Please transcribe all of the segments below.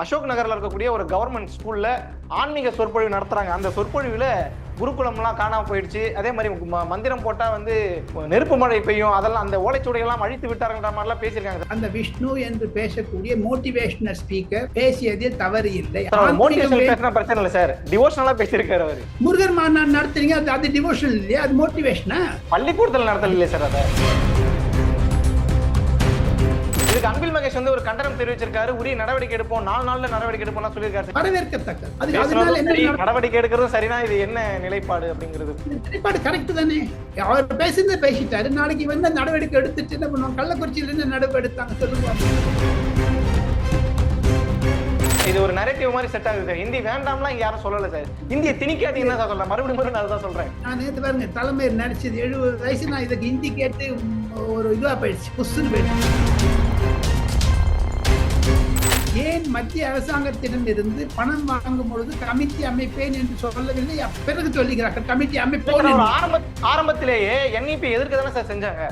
அசோக் நகர்ல இருக்கக்கூடிய ஒரு கவர்மெண்ட் ஸ்கூல்ல ஆன்மீக சொற்பொழிவு நடத்துறாங்க. அந்த சொற்பொழிவுல குருகுலம்லாம் காணாம போயிடுச்சு. அதே மாதிரி மந்திரம் போட்டா வந்து நெருப்பு மழை பெய்யும். அதெல்லாம் அந்த ஓலைச்சுவடைகள்லாம் அழித்து விட்டாருன்ற மாதிரிலாம் பேசியிருக்காங்க. அந்த விஷ்ணு என்று பேசக்கூடிய மோட்டிவேஷனல் ஸ்பீக்கர் பேசியதில் தவறு இல்லை. மோட்டிவேஷன் ஆன்மீகம் பேசினா பிரச்சனை இல்லை சார். டிவோஷனலா பேசியிருக்காரு அவரு. முருகர் மாநாடு நடத்துறீங்க அது அது டிவோஷனல் இல்லையா? அது மோட்டிவேஷனா பள்ளிக்கூடத்தில் நடத்தல இல்லையே சார் அதை? இதுக்கு அன்பில் மகேஷ் வந்து ஒரு கண்டனம் தெரிவிச்சிருக்காரு. உரிய நடவடிக்கை எடுப்போம். நாலு நாள்ல நடவடிக்கை எடுப்போம் சொல்லியிருக்காரு. நடக்கும்? நடவடிக்கை எடுக்கிறதும் சரினா இது என்ன நிலைப்பாடு அப்படிங்கிறது? நிலைப்பாடு கரெக்ட் தானே. அவர் பேசுனதை பேசிட்டாரு. நாளைக்கு வந்து நடவடிக்கை எடுத்துட்டு என்ன பண்ணுவோம் கள்ளக்குறிச்சியில இருந்து நடவடிக்கை எடுத்தாங்க. இது ஒரு நரேட்டிவ் மாதிரி செட் ஆகுது சார். ஹிந்தி வேண்டாம்லாம் இங்க யாரும் சொல்லல சார். இந்திய திணிக்காதீங்கன்னு தான் சொல்றேன்? மறுபடியும் மறுபடியும் நான் அதுதான் சொல்றேன். நான் நேற்று பாருங்க தலைமை நடிச்சது எழுபது வயசு நான் இதுக்கு ஹிந்தி கேட்டு ஒரு இதுவா போயிடுச்சு. புஸ்துன்னு போயிடுச்சு. ஏன் மத்திய அரசாங்கத்திடம் இருந்து பணம் வாங்கும் பொழுது கமிட்டி அமைப்பேன் என்று சொல்லவில்லை? பிறகு சொல்லுகிறார்கள் கமிட்டி. ஆரம்ப ஆரம்பத்திலேயே என்இபி எதிர்க்க தானே சார் செஞ்சாங்க.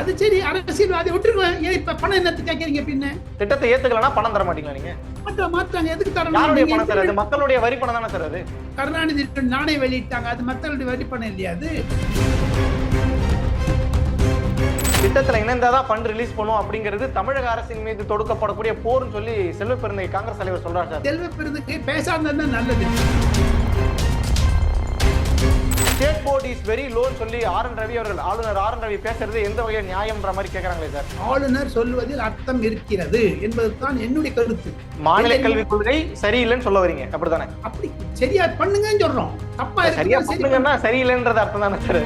அது சரி அரசியல்வாதி விட்டுருவேன் ஏன் இப்ப பணம் என்னத்து கேட்கறீங்க பின்ன? திட்டத்தை ஏத்துக்கலன்னா பணம் தர மாட்டீங்களா நீங்க? மாற்ற மாற்றாங்க எதுக்கு தரணும்? பணம் சார் அது? மக்களுடைய வரி பணம் தானே சார் அது? கருணாநிதி நாணயம் வெளியிட்டாங்க. அது மக்களுடைய வரி பணம் இல்லையா அது? திட்டத்துல இணைந்தாதான் ஃபண்ட் ரிலீஸ் பண்ணும் அப்படிங்கிறது தமிழக அரசின் மீது தொடுக்கப்படக்கூடிய போர்னு சொல்லி செல்வ பெருந்தை காங்கிரஸ் தலைவர் சொல்றாரு சார். செல்வ பெருதுக்கு பேசாம நல்லது. ஸ்டேட் போர்ட் இஸ் வெரி லோன்னு சொல்லி ஆர் என் ரவி அவர்கள் ஆளுநர் ஆர் என் ரவி பேசுறது எந்த வகையில் நியாயம்ன்ற மாதிரி கேக்குறாங்களே சார். ஆளுநர் சொல்வதில் அர்த்தம் இருக்கிறது என்பதுதான் என்னுடைய கருத்து. மாநில கல்விக் கொள்கை சரியில்லைன்னு சொல்ல வரீங்க அப்படித்தானே? அப்படி சரியா பண்ணுங்கன்னு சொல்றோம். தப்பா சரியா பண்ணுங்கன்னா சரியில்லைன்றது அர்த்தம் தானே சார்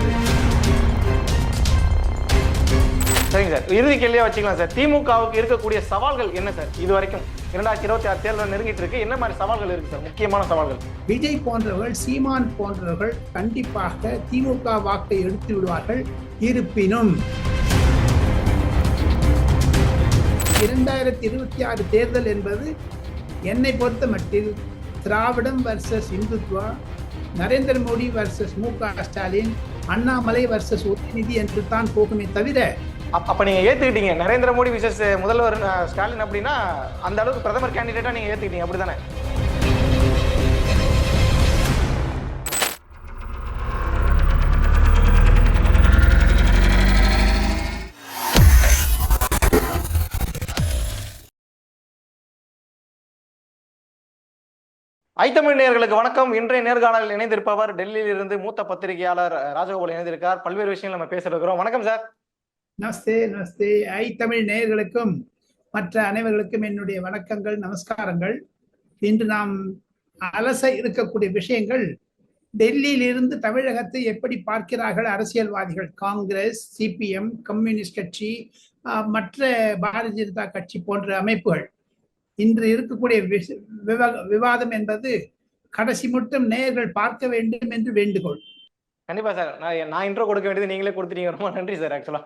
சரிங்க சார். இறுதி கேள்வியா வச்சுக்கலாம் சார். திமுகவுக்கு இருக்கக்கூடிய சவால்கள் என்ன சார்? இது வரைக்கும் இரண்டாயிரத்தி இருபத்தி ஆறு தேர்தல் நெருங்கிட்டு இருக்கு. என்ன மாதிரி சவால்கள் இருக்கு சார்? முக்கியமான சவால்கள். விஜய் போன்றவர்கள் சீமான் போன்றவர்கள் கண்டிப்பாக திமுக வாக்கை எடுத்து விடுவார்கள். இருப்பினும் இரண்டாயிரத்தி இருபத்தி ஆறு தேர்தல் என்பது என்னை பொறுத்த மட்டில் திராவிடம் வர்சஸ் இந்துத்வா நரேந்திர மோடி வர்சஸ் மு க ஸ்டாலின் அண்ணாமலை வர்சஸ் உதயநிதி என்று தான் போகுமே தவிர அப்போ நீங்கள் ஏற்றுக்கிட்டீங்க நரேந்திர மோடி விசஸ் முதல்வர் ஸ்டாலின் அப்படின்னா அந்த அளவுக்கு பிரதமர் கேண்டிடேட்டாக நீங்கள் ஏற்றுக்கிட்டீங்க அப்படி தானே ஐத்தமிழ் நேர்களுக்கு வணக்கம். இன்றைய நேர்காணலில் இணைந்திருப்பவர் டெல்லியில் இருந்து மூத்த பத்திரிகையாளர் ராஜகோபால் இணைந்திருக்கார். பல்வேறு விஷயங்கள் நம்ம பேச இருக்கிறோம். வணக்கம் சார். நமஸ்தே நமஸ்தே ஐ தமிழ் நேயர்களுக்கும் மற்ற அனைவர்களுக்கும் என்னுடைய வணக்கங்கள் நமஸ்காரங்கள். இன்று நாம் அலச இருக்கக்கூடிய விஷயங்கள் டெல்லியில் இருந்து தமிழகத்தை எப்படி பார்க்கிறார்கள் அரசியல்வாதிகள்? காங்கிரஸ் சிபிஎம் கம்யூனிஸ்ட் கட்சி மற்ற பாரதிய ஜனதா கட்சி போன்ற அமைப்புகள். இன்று இருக்கக்கூடிய விஷ- விவா- விவாதம் என்பது கடைசி மட்டும் நேயர்கள் பார்க்க வேண்டும் என்று வேண்டுகோள். கண்டிப்பா சார். நான் நான் இன்ட்ரோ கொடுக்க வேண்டியது நீங்களே கொடுத்துட்டீங்க. ரொம்ப நன்றி சார் ஆக்சுவலா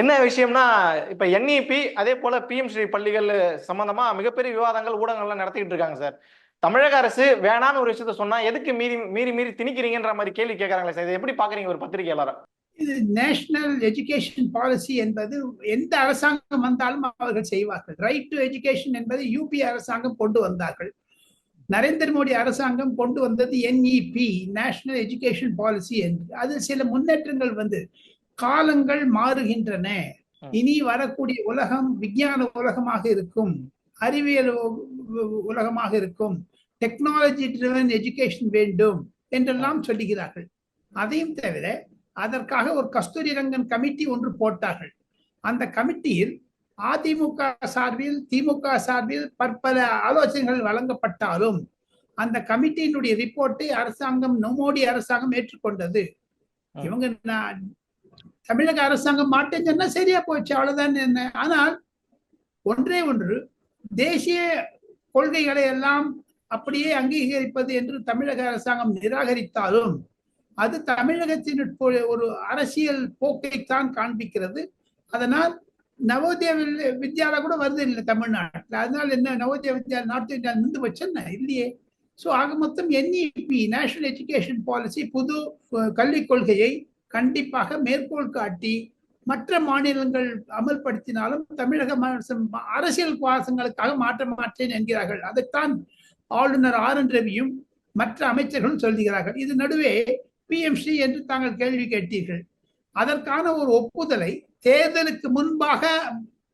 என்ன விஷயம்னா இப்ப என்இபி அதே போல பிஎம் ஸ்ரீ பள்ளிகள் சம்பந்தமா மிகப்பெரிய விவாதங்கள் ஊடகங்கள்லாம் நடத்திட்டு இருக்காங்க சார். தமிழக அரசு வேணான்னு ஒரு விஷயத்த சொன்னா எதுக்கு மீறி மீறி மீறி திணிக்கிறீங்கன்ற மாதிரி கேள்வி கேட்கறாங்களே சார். இதை எப்படி பாக்குறீங்க ஒரு பத்திரிகையாளர்? இது நேஷனல் எஜுகேஷன் பாலிசி என்பது எந்த அரசாங்கம் வந்தாலும் அவர்கள் செய்வார்கள். ரைட் டு எஜுகேஷன் என்பது யூபி அரசாங்கம் கொண்டு வந்தார்கள். நரேந்திர மோடி அரசாங்கம் கொண்டு வந்தது என்இபி நேஷனல் எஜுகேஷன் பாலிசி என்று. அது சில முன்னேற்றங்கள் வந்து காலங்கள் மாறுகின்றன. இனி வரக்கூடிய உலகம் விஞ்ஞான உலகமாக இருக்கும். அறிவியல் உலகமாக இருக்கும். டெக்னாலஜி ட்ரிவன் எஜுகேஷன் வேண்டும் என்றெல்லாம் சொல்லுகிறார்கள். அதையும் தவிர அதற்காக ஒரு கஸ்தூரி ரங்கன் கமிட்டி ஒன்று போட்டார்கள். அந்த கமிட்டியில் அதிமுக சார்பில் திமுக சார்பில் பற்பல ஆலோசனைகள் வழங்கப்பட்டாலும் அந்த கமிட்டியினுடைய ரிப்போர்ட்டை அரசாங்கம் மோடி அரசாங்கம் ஏற்றுக்கொண்டது. இவங்க தமிழக அரசாங்கம் மாட்டேன்னு சொன்னா சரியா போச்சு அவ்வளவுதான் என்ன? ஆனால் ஒன்றே ஒன்று தேசிய கொள்கைகளை எல்லாம் அப்படியே அங்கீகரிப்பது என்று தமிழக அரசாங்கம் நிராகரித்தாலும் அது தமிழகத்தின் ஒரு அரசியல் போக்கைத்தான் காண்பிக்கிறது. அதனால் நவோதய வில்- கூட வருது இல்லை தமிழ்நாட்டில். அதனால என்ன நவோதய வித்யா நார்த் இந்தியா நின்று வச்சேன்னா இல்லையே. ஸோ ஆக மொத்தம் என்இபி நேஷனல் எஜுகேஷன் பாலிசி புது கல்விக் கொள்கையை கண்டிப்பாக மேற்கோள் காட்டி மற்ற மாநிலங்கள் அமல்படுத்தினாலும் தமிழக அரசு அரசியல் வாசங்களுக்காக மாற்ற மாட்டேன் என்கிறார்கள். அதைத்தான் ஆளுநர் ஆர் என் ரவியும் மற்ற அமைச்சர்களும் சொல்கிறார்கள் இது நடுவே பிஎம்சி என்று தாங்கள் கேள்வி கேட்டீர்கள். அதற்கான ஒரு ஒப்புதலை தேர்தலுக்கு முன்பாக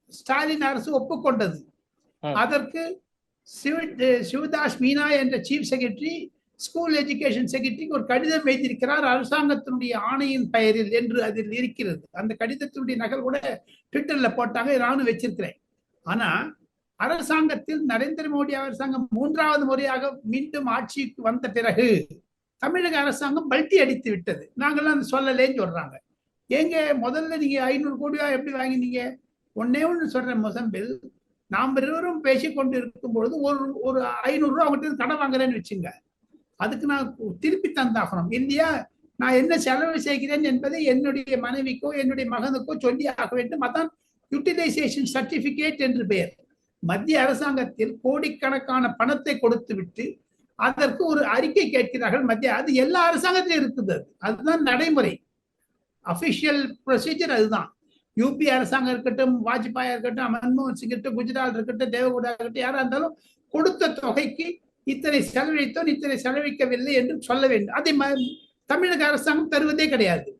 ஸ்டாலின் அரசு ஒப்புக்கொண்டது. அதற்கு சிவ- சிவதாஸ் மீனா என்ற சீஃப் செக்ரட்டரி ஸ்கூல் எஜுகேஷன் செக்ரட்டரிக்கு ஒரு கடிதம் வைத்திருக்கிறார் அரசாங்கத்தினுடைய ஆணையின் பெயரில் என்று அதில் இருக்கிறது. அந்த கடிதத்தினுடைய நகல் கூட ட்விட்டர்ல போட்டாங்க நானும் வச்சிருக்கிறேன். ஆனா அரசாங்கத்தில் நரேந்திர மோடி அரசாங்கம் மூன்றாவது முறையாக மீண்டும் ஆட்சிக்கு வந்த பிறகு தமிழக அரசாங்கம் பல்ட்டி அடித்து விட்டது. நாங்கெல்லாம் சொல்லலேன்னு சொல்றாங்க. ஏங்க முதல்ல நீங்க ஐநூறு கோடியா எப்படி வாங்கினீங்க? ஒன்னே ஒன்று சொல்றேன் மொசம்பில் நாம் இருவரும் பேசிக்கொண்டு இருக்கும் பொழுது ஒரு ஒரு ஐநூறு ரூபா அவங்ககிட்ட இருந்து கடன் வாங்குறேன்னு வச்சுங்க. அதுக்கு நான் திருப்பி தந்தாகணும் இல்லையா நான் என்ன செலவு செய்கிறேன் என்பதை என்னுடைய மனைவிக்கோ என்னுடைய மகனுக்கோ சொல்லி ஆக வேண்டும். அதான் யூட்டிலைசேஷன் சர்டிபிகேட் என்று பெயர். மத்திய அரசாங்கத்தில் கோடிக்கணக்கான பணத்தை கொடுத்து விட்டு அதற்கு ஒரு அறிக்கை கேட்கிறார்கள். மத்திய அது எல்லா அரசாங்கத்திலும் இருக்குது. அது. அதுதான் நடைமுறை. அபிஷியல் ப்ரொசீஜர் அதுதான். யூபி அரசாங்கம் இருக்கட்டும் வாஜ்பாயா இருக்கட்டும் மன்மோகன் சிங் இருக்கட்டும் குஜராத் இருக்கட்டும் தேவகுடா இருக்கட்டும் யாரா இருந்தாலும் கொடுத்த தொகைக்கு இத்தனை செலவழித்தோம் இத்தனை செலவழிக்கவில்லை என்று சொல்ல வேண்டும். அதை தமிழக அரசாங்கம் தருவதே கிடையாது.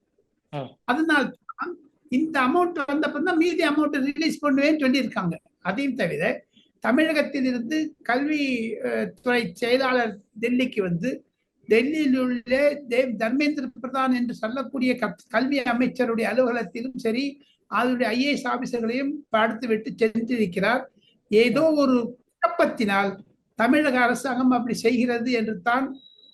அதனால் தான் இந்த அமௌண்ட் வந்தப்ப தான் மீதி அமௌண்ட் ரிலீஸ் பண்ணுவேன்னு சொல்லியிருக்காங்க. அதையும் தவிர தமிழகத்தில் இருந்து கல்வி துறை செயலாளர் டெல்லிக்கு வந்து டெல்லியில் உள்ள தேவ் தர்மேந்திர பிரதான் என்று சொல்லக்கூடிய கல்வி அமைச்சருடைய அலுவலகத்திலும் சரி அதனுடைய ஐஏஎஸ் ஆபீசர்களையும் பார்த்து விட்டு சென்றிருக்கிறார். ஏதோ ஒரு குழப்பத்தினால் தமிழக அரசாங்கம் அப்படி செய்கிறது என்று தான்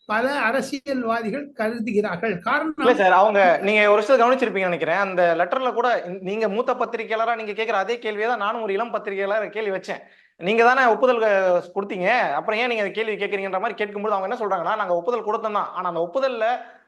பல அரசியல்வாதிகள் கருதுகிறார்கள். காரணம் சார் அவங்க நீங்க ஒரு விஷயத்தை கவனிச்சிருப்பீங்கன்னு நினைக்கிறேன். அந்த லெட்டர்ல கூட நீங்க மூத்த பத்திரிகையாளரா நீங்க கேக்குற அதே கேள்வியை தான் நானும் ஒரு இளம் பத்திரிகையாளர் கேள்வி வச்சேன். நீங்க தானே ஒப்புதல் கொடுத்தீங்க. அப்புறம் ஏன் நீங்க கேள்வி கேட்கறீங்கன்ற மாதிரி கேட்கும்போது அவங்க என்ன சொல்றாங்கன்னா நாங்க ஒப்புதல் கொடுத்தோம் தான். ஆனா அந்த ஒப்புதல்ல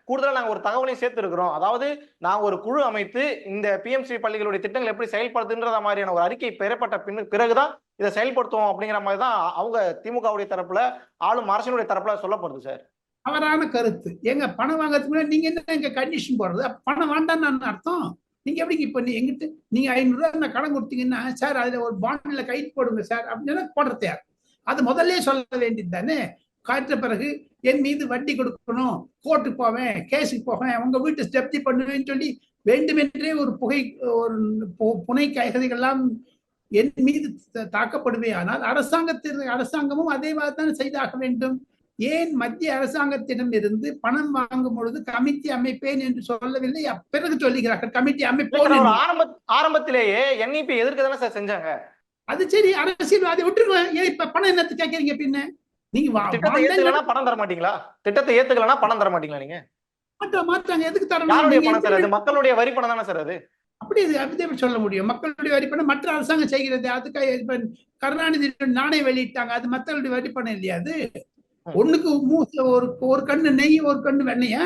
கூடுதலாக நாங்கள் ஒரு தகவலையும் சேர்த்துருக்கிறோம். அதாவது நாங்கள் ஒரு குழு அமைத்து இந்த பிஎம்சி பள்ளிகளுடைய திட்டங்கள் எப்படி செயல்படுத்துன்றத மாதிரியான ஒரு அறிக்கை பெறப்பட்ட பின் பிறகுதான் இதை செயல்படுத்துவோம் அப்படிங்கிற மாதிரி தான் அவங்க திமுகவுடைய தரப்புல ஆளும் அரசினுடைய தரப்புல சொல்லப்படுது சார். தவறான கருத்து. எங்க பணம் வாங்குறதுக்கு முன்னாடி நீங்க என்ன எங்க கண்டிஷன் போடுறது? பணம் வேண்டாம்னு அர்த்தம்? நீங்க எப்படி இப்ப நீ எங்கிட்ட நீங்க ஐநூறு ரூபாய் நான் கடன் கொடுத்தீங்கன்னா சார் அதுல ஒரு பாண்டில் கைட் போடுங்க சார் அப்படின்னு போடுறது யார்? அது முதல்ல சொல்ல வேண்டியது தானே? காய்ச்ச பிறகு என் மீது வட்டி கொடுக்கணும். கோர்ட்டுக்கு போவேன் கேஸுக்கு போவேன் உங்க வீட்டு ஜப்தி பண்ணுவேன்னு சொல்லி வேண்டுமென்றே ஒரு புகை ஒரு புனை கைகதைகள்லாம் என் மீது தாக்கப்படுமே. ஆனால் அரசாங்கத்தில் அரசாங்கமும் அதே மாதிரி தான் செய்தாக வேண்டும். ஏன் மத்திய அரசாங்கத்திடம் இருந்து பணம் வாங்கும் பொழுது கமிட்டி அமைப்பேன் என்று சொல்லவில்லை? பிறகு சொல்லுகிறார்கள் கமிட்டி என்று. ஆரம்ப ஆரம்பத்திலேயே என்இபி எதிர்க்க தானே சார் செஞ்சாங்க? அது சரி அரசியல்வாதி விட்டுருங்க. ஏன் இப்ப பணம் என்னத்து கேட்கறீங்க பின்ன? நீங்க பணம் தர மாட்டீங்களா திட்டத்தை ஏத்துக்கலனா பணம் தர மாட்டீங்களா நீங்க மாற்றாங்க எதுக்கு தரணும்? பணம் மக்களுடைய வரி பணம் தானே சார் அது? அப்படி இது அப்படி சொல்ல முடியும்? மக்களுடைய வரிப்பணம் மற்ற அரசாங்கம் செய்கிறது. அதுக்கு இப்ப கருணாநிதி நாணய வெளியிட்டாங்க. அது மக்களுடைய வரிப்பணம் இல்லையா அது. ஒண்ணுக்கு மூச ஒரு ஒரு கண்ணு நெய் ஒரு கண்ணு வெண்ணையா?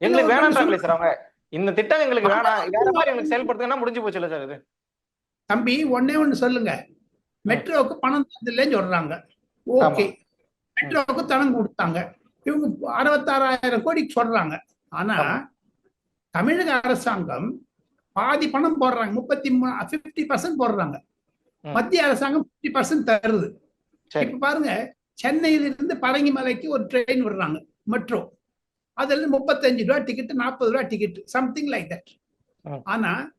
எங்களுக்கு வேணான்றாங்களே சார் அவங்க. இந்த திட்டம் எங்களுக்கு வேணாம். வேற மாதிரி எங்களுக்கு செயல்படுத்துங்கன்னா முடிஞ்சு போச்சு சார் இது தம்பி ஒண்ணே ஒண்ணு சொல்லுங்க. மெட்ரோவுக்கு பணம் தரதில்லைன்னு சொல்றாங்க. ஓகே. மெட்ரோவுக்கு பணம் கொடுத்தாங்க. இவங்க அறுபத்தாறாயிரம் கோடி சொல்றாங்க. ஆனா. தமிழக அரசாங்கம் பாதி பணம் போடுறாங்க. முப்பத்தி மூணு பிப்டி பர்சன்ட் போடுறாங்க. மத்திய அரசாங்கம் பிப்டி பர்சன்ட் தருது. இப்ப பாருங்க சென்னையிலிருந்து பரங்கிமலைக்கு ஒரு ட்ரெயின் விடுறாங்க. மெட்ரோ அதுல இருந்து முப்பத்தஞ்சு ரூபா டிக்கெட் நாற்பது ரூபா டிக்கெட் சம்திங் லைக் தட். ஆனா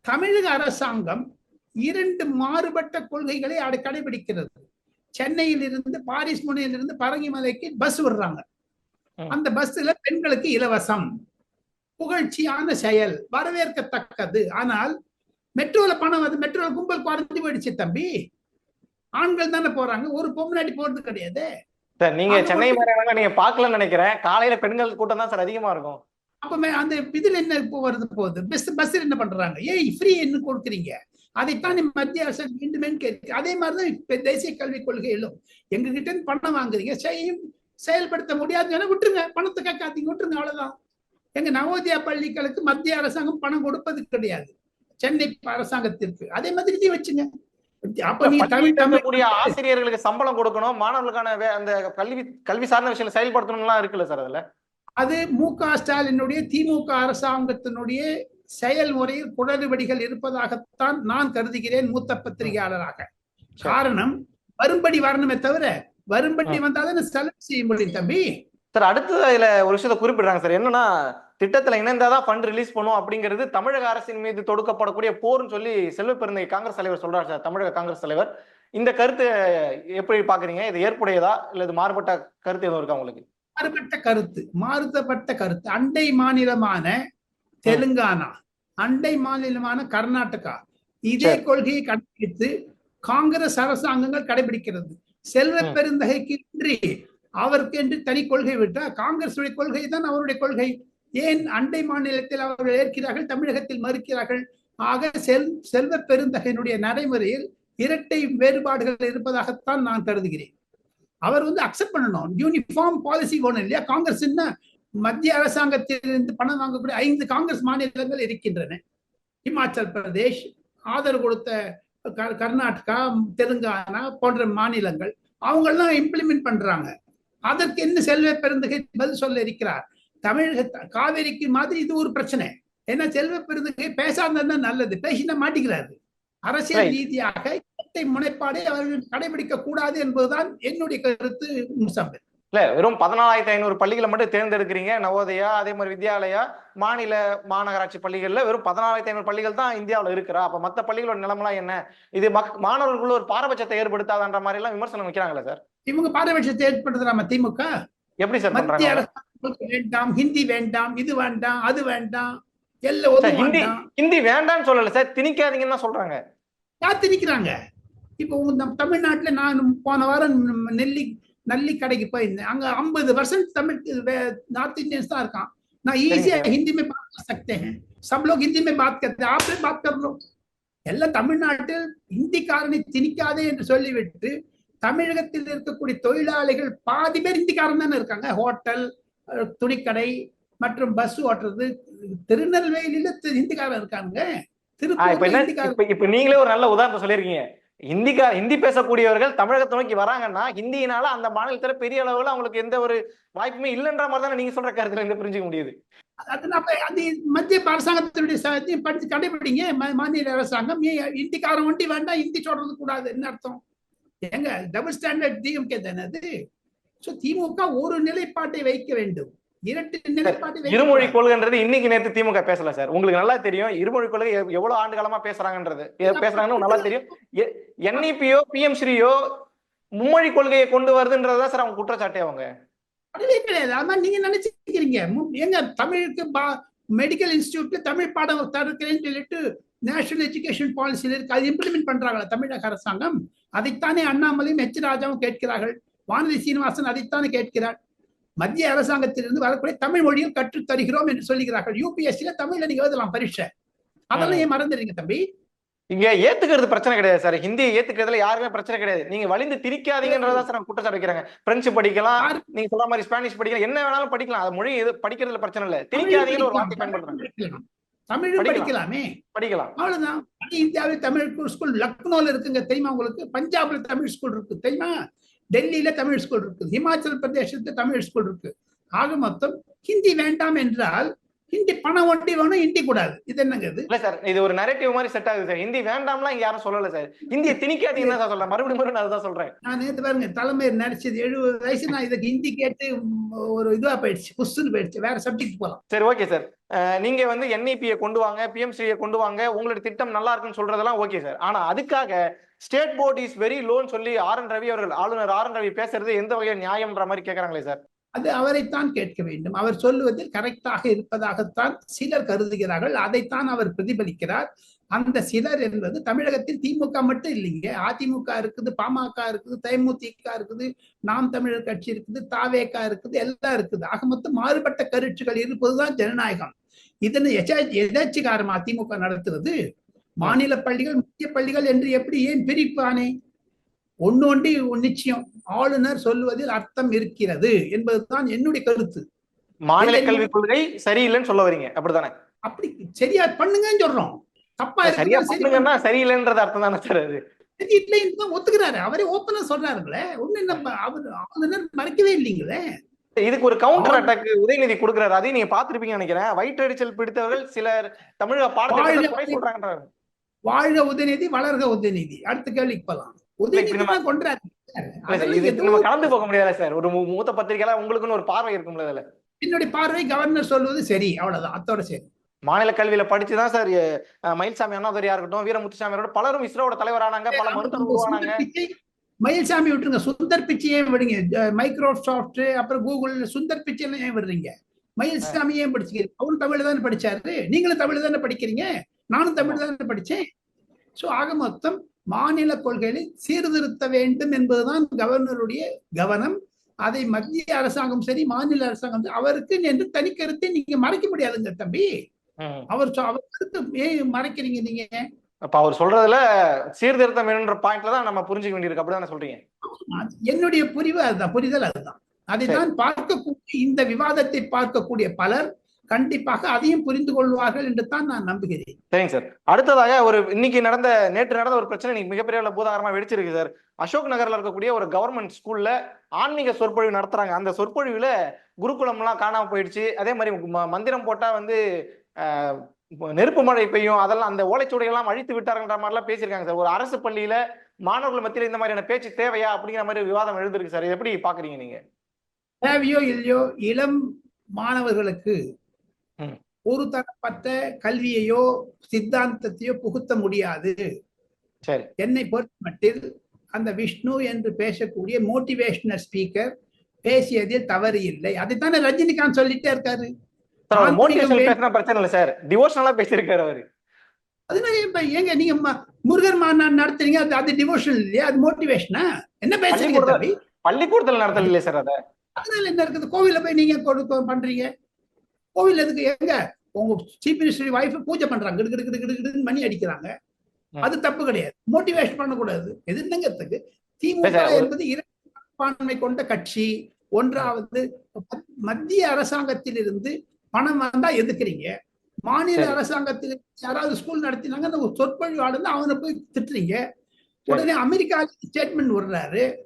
தமிழக அரசாங்கம் இரண்டு மாறுபட்ட கொள்கைகளை அடை கடைபிடிக்கிறது. சென்னையில் இருந்து பாரிஸ் முனையிலிருந்து பரங்கிமலைக்கு பஸ் விடுறாங்க. அந்த பஸ்ல பெண்களுக்கு இலவசம். புகழ்ச்சியான செயல் வரவேற்கத்தக்கது. ஆனால் மெட்ரோல பணம் வந்து மெட்ரோல கும்பல் குறைஞ்சு போயிடுச்சு தம்பி. ஆண்கள் தானே போறாங்க. ஒரு பொம்னாடி போறது கிடையாது. சார் நீங்க சென்னை நீங்க பாக்கலன்னு நினைக்கிறேன். காலையில பெண்கள் கூட்டம் தான் சார் அதிகமா இருக்கும். அப்ப அந்த இதுல என்ன வருது போகுது? பஸ் பஸ்ல என்ன பண்றாங்க? ஏய் ஃப்ரீ என்ன கொடுக்குறீங்க. அதைத்தான் மத்திய அரசாங்கம் வேண்டுமேன்னு கேட்கு அதே மாதிரிதான் இப்ப தேசிய கல்விக் கொள்கையிலும். எங்க கிட்ட இருந்து பணம் வாங்குறீங்க செய்யும் செயல்படுத்த முடியாதுன்னு விட்டுருங்க. பணத்தை கேட்காதீங்க விட்டுருங்க அவ்வளவுதான். எங்க நவோதயா பள்ளிகளுக்கு மத்திய அரசாங்கம் பணம் கொடுப்பது கிடையாது. சென்னை அரசாங்கத்திற்கு. அதே மாதிரி நீ வச்சுங்க. அப்ப நீ தமிழ் பள்ளியில் தமிழ் இருக்கக்கூடிய ஆசிரியர்களுக்கு சம்பளம் கொடுக்கணும். மாணவர்களுக்கான அந்த கல்வி கல்வி சார்ந்த விஷயம் செயல்படுத்தணும்லாம் இருக்குல்ல சார் அதுல? அது மு க ஸ்டாலினுடைய திமுக அரசாங்கத்தினுடைய செயல்முறையில் குளறுபடிகள் இருப்பதாகத்தான் நான் கருதுகிறேன் மூத்த பத்திரிகையாளராக. காரணம் வரும்படி வரணுமே தவிர வரும்படி வந்தாலும் செலவு செய்ய முடியும் தம்பி. சார் அடுத்தது அதுல ஒரு விஷயத்த குறிப்பிடுறாங்க சார். என்னன்னா திட்டத்துல இணைந்தாதான் ஃபண்ட் ரிலீஸ் பண்ணும் அப்படிங்கிறது தமிழக அரசின் மீது தொடுக்கப்படக்கூடிய போர்னு சொல்லி செல்வ பெருந்தை காங்கிரஸ் தலைவர் சொல்றாரு சார் தமிழக காங்கிரஸ் தலைவர். இந்த கருத்து எப்படி பாக்குறீங்க? இது ஏற்புடையதா? இல்ல இது மாறுபட்ட கருத்து எதுவும் இருக்கா உங்களுக்கு? மாறுபட்ட கருத்து மாறுபட்ட கருத்து. அண்டை மாநிலமான தெலுங்கானா அண்டை மாநிலமான கர்நாடகா இதே. கொள்கையை கடைபிடித்து காங்கிரஸ் அரசாங்கங்கள் கடைபிடிக்கிறது. செல்வ. பெருந்தகைக்கு இன்றி அவருக்கு என்று தனி கொள்கை விட்டா காங்கிரசுடைய கொள்கை தான் அவருடைய கொள்கை. ஏன் அண்டை மாநிலத்தில் அவர்கள் ஏற்கிறார்கள் தமிழகத்தில் மறுக்கிறார்கள்? ஆக செல் செல்வ பெருந்தகையினுடைய நடைமுறையில் இரட்டை வேறுபாடுகள் இருப்பதாகத்தான் நான் கருதுகிறேன். அவர் வந்து அக்செப்ட் பண்ணணும். யூனிஃபார்ம் பாலிசி ஒண்ணு இல்லையா? காங்கிரஸ் என்ன? மத்திய அரசாங்கத்திலிருந்து பணம் வாங்கக்கூடிய ஐந்து காங்கிரஸ் மாநிலங்கள் இருக்கின்றன. இமாச்சல் பிரதேஷ் ஆதரவு கொடுத்த கர்- கர்நாடகா தெலுங்கானா போன்ற மாநிலங்கள் அவங்கெல்லாம் இம்ப்ளிமெண்ட் பண்றாங்க. அதற்கு என்ன செல்வ பெருந்தகை பதில் சொல்ல இருக்கிறார்? தமிழக காவேரிக்கு மாதிரி இது ஒரு பிரச்சனை. ஏன்னா செல்வ பெருந்தகை பேசாதான் நல்லது. பேசினா மாட்டிக்கிறாரு. அரசியல். ரீதியாக இரட்டை முனைப்பாடை அவர்கள் கடைபிடிக்க கூடாது என்பதுதான் என்னுடைய கருத்து முசம்பர். இல்ல வெறும் பதினாலாயிரத்தி ஐநூறு பள்ளிகளை மட்டும் தேர்ந்தெடுக்கிறீங்க நவோதயா அதே மாதிரி வித்யாலயா மாநில மாநகராட்சி பள்ளிகள்ல வெறும் பதினாலாயிரத்தி ஐநூறு பள்ளிகள் தான் இந்தியாவுல இருக்கிறா. அப்ப மத்த பள்ளிகளோட நிலைமெல்லாம் என்ன? இது மக் மாணவர்களுக்குள்ள ஒரு பாரபட்சத்தை ஏற்படுத்தாதன்ற மாதிரி எல்லாம் விமர்சனம் வைக்கிறாங்களே சார். இவங்க பாரபட்சத்தை ஏற்படுத்துறாம திமுக. எப்படி சார் மத்திய அரசாங்கம் வேண்டாம் ஹிந்தி வேண்டாம் இது வேண்டாம் அது வேண்டாம் எல்லாம் ஹிந்தி வேண்டாம். ஹிந்தி வேண்டாம்னு சொல்லல சார் திணிக்காதீங்கன்னு தான் சொல்றாங்க. காத்து நிக்கிறாங்க இப்போ உங்க நம்ம தமிழ்நாட்டுல நான் போன வாரம் நெல்லி நல்லி கடைக்கு போயிருந்தேன் அங்க ஐம்பது பர்சன்ட் தமிழ் நார்த் इंडियंस தான் இருக்கான் நான் ஈஸியா हिंदी में बात कर सकते हैं सब लोग हिंदी में बात करते हैं आप भी बात कर लो எல்லாம் தமிழ்நாட்டில் ஹிந்திக்காரனை திணிக்காதே என்று சொல்லிவிட்டு தமிழகத்தில் இருக்கக்கூடிய தொழிலாளிகள் பாதி பேர் ஹிந்திக்காரன் தானே இருக்காங்க ஹோட்டல் அஹ், துணிக்கடை மற்றும் பஸ் ஓட்டுறது திருநெல்வேலியில தி- ஹிந்திக்காரன் இருக்காங்க ஆஹ் இப்ப திருப்பூர்ல என்ன ஹிந்திக்காரன் இப்ப இப்ப நீங்களே ஒரு நல்ல உதாரணத்தை சொல்லியிருக்கீங்க ஹிந்திக்கா ஹிந்தி பேசக்கூடியவர்கள் தமிழகத்தை நோக்கி வராங்கன்னா ஹிந்தியினால அந்த மாநிலத்துல பெரிய அளவுல அவங்களுக்கு எந்த ஒரு வாய்ப்புமே இல்லைன்ற மாதிரி தானே நீங்க சொல்ற கருத்துல இருந்து புரிஞ்சுக்க முடியுது. அது நம்ம அது மத்திய அரசாங்கத்தினுடைய படிச்சு கடைபிடிங்க. ம- மாநில அரசாங்கம். ஹிந்திக்காரன் இந்திக்காரன் ஒண்டி வேண்டாம் இந்தி சொல்றது கூடாது? என்ன அர்த்தம்? ஏங்க டபுள் ஸ்டாண்டர்ட் டிஎம்கே தானே அது? திமுக ஒரு நிலைப்பாட்டை வைக்க வேண்டும். இருமொழி. கொள்கைன்றது இன்னைக்கு நேத்து திமுக பேசல சார். உங்களுக்கு நல்லா தெரியும் இருமொழி கொள்கை எவ்- எவ்வளவு ஆண்டு காலமா பேசுறாங்கன்றது பேசுறாங்கன்னு நல்லா தெரியும். என்இபியோ பிஎம் ஸ்ரீயோ மும்மொழி கொள்கையை கொண்டு வருதுன்றதா சார் அவங்க குற்றச்சாட்டே அவங்க. அதுவே கிடையாது. ஆனா நீங்க நினைச்சுக்கிறீங்க. மு- ஏங்க தமிழுக்கு மெடிக்கல் இன்ஸ்டியூட்ல தமிழ் பாடம் தடுக்கிறேன்னு சொல்லிட்டு நேஷனல் எஜுகேஷன் பாலிசியில் இருக்கு. அது இம்ப்ளிமெண்ட் பண்றாங்களா தமிழக அரசாங்கம். அதைத்தானே அண்ணாமலையும் எச் ராஜாவும் கேட்கிறார்கள். வானதி சீனிவாசன் அதைத்தானே கேட்கிறார். மத்திய அரசாங்கத்திலிருந்து வரக்கூடிய தமிழ் மொழியில் கற்றுத் தருகிறோம் என்று சொல்லுகிறார்கள். யூபிஎஸ்சியில தமிழ்ல நீங்க எழுதலாம் பரீட்சை. அதெல்லாம் ஏன் மறந்துடுறீங்க தம்பி? இங்க ஏத்துக்கிறது பிரச்சனை கிடையாது சார். ஹிந்தியை ஏத்துக்கிறதுல யாருமே பிரச்சனை கிடையாது. நீங்க வலிந்து திணிக்காதீங்கன்றதா சார் குற்றச்சாட்டு வைக்கிறாங்க. பிரெஞ்சு படிக்கலாம் நீங்க சொல்ற மாதிரி ஸ்பானிஷ் படிக்கலாம் என்ன வேணாலும் படிக்கலாம். அது மொழி எது படிக்கிறதுல பிரச்சனை இல்ல. திணிக்காதீங்கன்னு ஒரு வார்த்தை பயன்படுத்துறாங்க. தமிழும் படிக்கலாம். படிக்கலாமே. அவ்வளவுதான். இந்தியாவில் தமிழ் ஸ்கூல் லக்னோல இருக்குங்க தெரியுமா உங்களுக்கு? பஞ்சாப்ல தமிழ் ஸ்கூல் இருக்கு தெரியுமா? டெல்லியில தமிழ் ஸ்கூல் இருக்கு. ஹிமாச்சல் பிரதேசத்துல தமிழ் ஸ்கூல் இருக்கு. ஆக மொத்தம் ஹிந்தி வேண்டாம் என்றால் ஹிந்தி பணம் ஒண்டி வேணும் ஹிந்தி கூடாது. இது என்னங்க இது இல்ல சார் இது ஒரு நரேட்டிவ் மாதிரி செட் ஆகுது சார். ஹிந்தி வேண்டாம்லாம் இங்க யாரும் சொல்லல சார். ஹிந்தியை திணிக்காதீங்கன்னு தான் சொல்றேன். மறுபடியும் மறுபடியும் நான் அதுதான் சொல்றேன். நான் நேத்து பாருங்க தலைமை நடிச்சது எழுபது வயசு நான் இதுக்கு ஹிந்தி கேட்டு ஒரு இதுவா போயிடுச்சு. புஸ்துன்னு போயிடுச்சு. வேற சப்ஜெக்ட் போலாம் சரி ஓகே சார். நீங்க வந்து என்இபியை கொண்டு வாங்க பிஎம்சியை கொண்டு வாங்க. உங்களோட திட்டம் நல்லா இருக்குன்னு சொல்றதெல்லாம் ஓகே சார். ஆனா அதுக்காக state board is very loan சொல்லி ஆர் என் ரவி அவர்கள் ஆளுநர் ஆர் என் ரவி பேசுறது எந்த வகையில் நியாயம்ன்ற மாதிரி கேட்கறாங்களே சார்? அது அவரைத்தான் கேட்க வேண்டும். அவர் சொல்லுவது கரெக்டாக இருப்பதாகத்தான் சிலர் கருதுகிறார்கள். அதைத்தான் அவர் பிரதிபலிக்கிறார். அந்த சிலர் என்பது தமிழகத்தில் திமுக மட்டும் இல்லைங்க. அதிமுக இருக்குது பாமக இருக்குது தேமுதிக இருக்குது நாம் தமிழர் கட்சி இருக்குது தாவேக்கா இருக்குது எல்லாம் இருக்குது. ஆக மொத்தம் மாறுபட்ட கருத்துக்கள் இருப்பதுதான் ஜனநாயகம். இதனை எதாச்சிகாரமா திமுக நடத்துறது? மாநில பள்ளிகள் முக்கிய பள்ளிகள் என்று எப்படி ஏன் பிரிப்பானே? ஒண்டி நிச்சயம். ஆளுநர் சொல்லுவதில் அர்த்தம் இருக்கிறது என்பதுதான் என்னுடைய கருத்து. மாநில கல்விக் கொள்கை சரியில்லைன்னு சொல்ல வரீங்க. அப்படித்தானே? அப்படி சரியா பண்ணுங்கன்னு சொல்றோம். தப்பா சரியா பண்ணுங்கன்னா சரியில்லைன்றது அர்த்தம் தானே சார் அது? சரி இல்லைன்னு தான் ஒத்துக்கிறாரு. அவரே ஓப்பனா சொல்றாருங்களே. ஒண்ணு நம்ம அவர் ஆளுநர் மறைக்கவே இல்லைங்களே. இதுக்கு ஒரு கவுண்டர் அட்டாக் உதயநிதி கொடுக்குறாரு. அதையும் நீங்க பாத்திருப்பீங்கன்னு நினைக்கிறேன். வயிற்றெரிச்சல் பிடித்தவர்கள் சிலர் தமிழக குறை சொல்றாங்கன்றாங்க வாழ்க உதயநிதி வளர்க உதயநிதி. அடுத்த கேள்விக்கு போலாம். உதயநிதி கொண்டாரு நம்ம கலந்து போக முடியாது சார். ஒரு மூத்த பத்திரிகையால உங்களுக்குன்னு ஒரு பார்வை இருக்கும்ல இதுல என்னுடைய பார்வை கவர்னர் சொல்வது சரி அவ்வளவுதான். அத்தோட சரி. மாநில கல்வியில படிச்சுதான் சார் மயில்சாமி அண்ணாதுரையா இருக்கட்டும் வீரமுத்துசாமி இருக்கட்டும் பலரும் இஸ்ரோட தலைவரானாங்க பல மருத்துவர் உருவானாங்க. மயில்சாமி விட்டுருங்க. சுந்தர் பிச்சையே விடுங்க? மைக்ரோசாஃப்ட் அப்புறம் கூகுள் சுந்தர் பிச்சை எல்லாம் ஏன் விடுறீங்க? மயில்சாமி ஏன் படிச்சுக்கிறீங்க? அவரும் தமிழ் தானே படிச்சாரு? நீங்களும் தமிழ் தானே படிக்கிறீங்க? நானும் தமிழ் தானே படிச்சேன். சோ ஆக மொத்தம் மாநில கொள்கைகளை சீர்திருத்த வேண்டும் என்பதுதான் கவர்னருடைய கவனம். அதை மத்திய அரசாங்கம் சரி மாநில அரசாங்கம் அவருக்கு என்று தனி கருத்தை நீங்க மறைக்க முடியாதுங்க தம்பி. அவர் அவர் கருத்து ஏன் மறைக்கிறீங்க நீங்க? அப்ப அவர் சொல்றதுல சீர்திருத்தம் வேணுன்ற பாயிண்ட்ல தான் நம்ம புரிஞ்சுக்க வேண்டியிருக்கு. அப்படிதானே சொல்றீங்க? என்னுடைய புரிவு அதுதான் புரிதல் அதுதான். அதைத்தான் பார்க்கக்கூடிய இந்த விவாதத்தை பார்க்கக்கூடிய பலர் கண்டிப்பாக அதையும் புரிந்து கொள்வார்கள் என்று தான் நான் நம்புகிறேன். சரிங்க சார். அடுத்ததாக ஒரு இன்னைக்கு நடந்த நேற்று நடந்த ஒரு பிரச்சனை இன்னைக்கு மிகப்பெரிய அளவுல பூதாகரமா வெடிச்சிருக்கு சார். அசோக் நகர்ல இருக்கக்கூடிய ஒரு கவர்மெண்ட் ஸ்கூல்ல ஆன்மீக சொற்பொழிவு நடத்துறாங்க. அந்த சொற்பொழிவுல குருகுலம்லாம் காணாம போயிடுச்சு. அதே மாதிரி மந்திரம் போட்டா வந்து நெருப்பு மழை பெய்யும். அதெல்லாம் அந்த ஓலைச்சுவடையெல்லாம் அழித்து விட்டாருன்ற மாதிரிலாம் பேசியிருக்காங்க சார். ஒரு அரசு பள்ளியில மாணவர்கள் மத்தியில இந்த மாதிரியான பேச்சு தேவையா அப்படிங்கிற மாதிரி விவாதம் எழுந்திருக்கு சார். எப்படி பாக்குறீங்க நீங்க? தேவையோ இல்லையோ இளம் மாணவர்களுக்கு. ஒரு தரப்பட்ட கல்வியையோ சித்தாந்தத்தையோ புகுத்த முடியாது. என்னை பொறுத்த மட்டில் அந்த விஷ்ணு என்று பேசக்கூடிய மோட்டிவேஷனல் ஸ்பீக்கர் பேசியதில் தவறு இல்லை. அதைத்தானே ரஜினிகாந்த் சொல்லிட்டே இருக்காரு. பிரச்சனை இல்லை சார். டிவோஷனலா பேசியிருக்காரு அவரு. அதனால ஏங்க நீங்க முருகர் மாநாடு நடத்துறீங்க அது அது டிவோஷனல் இல்லையா? அது மோட்டிவேஷனா என்ன பேசுறீங்க பள்ளிக்கூடத்துல நடத்தல இல்லையா சார் அதை? அதனால என்ன இருக்குது? கோவில்ல போய் நீங்க பண்றீங்க. கோவில் எதுக்கு? எங்க? உங்க சீஃப் மினிஸ்டர் வைஃப் பூஜை பண்றாங்க. கிடு கிடு கிடு கிடு கிடுன்னு மணி அடிக்கிறாங்க. அது தப்பு கிடையாது. மோட்டிவேஷன் பண்ணக்கூடாது. எது என்னங்கிறதுக்கு? திமுக என்பது இரண்டாண்மை கொண்ட கட்சி. ஒன்றாவது மத்- மத்திய அரசாங்கத்தில் இருந்து பணம் வந்தா எதுக்குறீங்க? மாநில. அரசாங்கத்தில் யாராவது ஸ்கூல் நடத்தினாங்க அந்த ஒரு சொற்பொழிவாளர் அவனை போய் திட்டுறீங்க. உடனே அமெரிக்கா ஸ்டேட்மெண்ட் விடுறாரு.